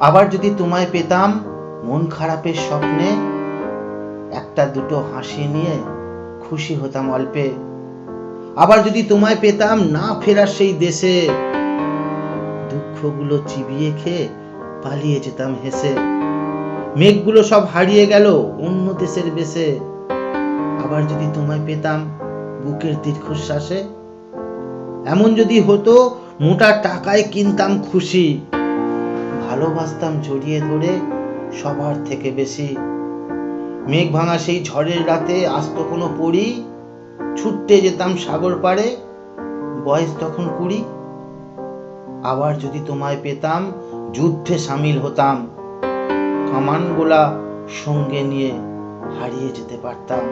আবার যদি তোমায় পেতাম, মন খারাপের স্বপ্নে একটা দুটো হাসি নিয়ে খুশি হতাম অল্পে। আবার যদি তোমায় পেতাম না ফেরার সেই দেশে, দুঃখগুলো চিবিয়ে খেয়ে পালিয়ে যেতাম হেসে। মেঘগুলো সব হারিয়ে গেল অন্য দেশের বেশে। আবার যদি তোমায় পেতাম বুকের দীর্ঘশ্বাসে, এমন যদি হতো মোটা টাকায় কিনতাম খুশি। ভালোবাসতাম জড়িয়ে ধরে সবার থেকে বেশি। মেঘ ভাঙা সেই ঝড়ের রাতে আসত কোনো পড়ি ছুটতে যেতাম সাগর পাড়ে, বয়স তখন কুড়ি। আবার যদি তোমায় পেতাম, যুদ্ধে সামিল হতাম, কামান গোলা সঙ্গে নিয়ে হারিয়ে যেতে পারতাম।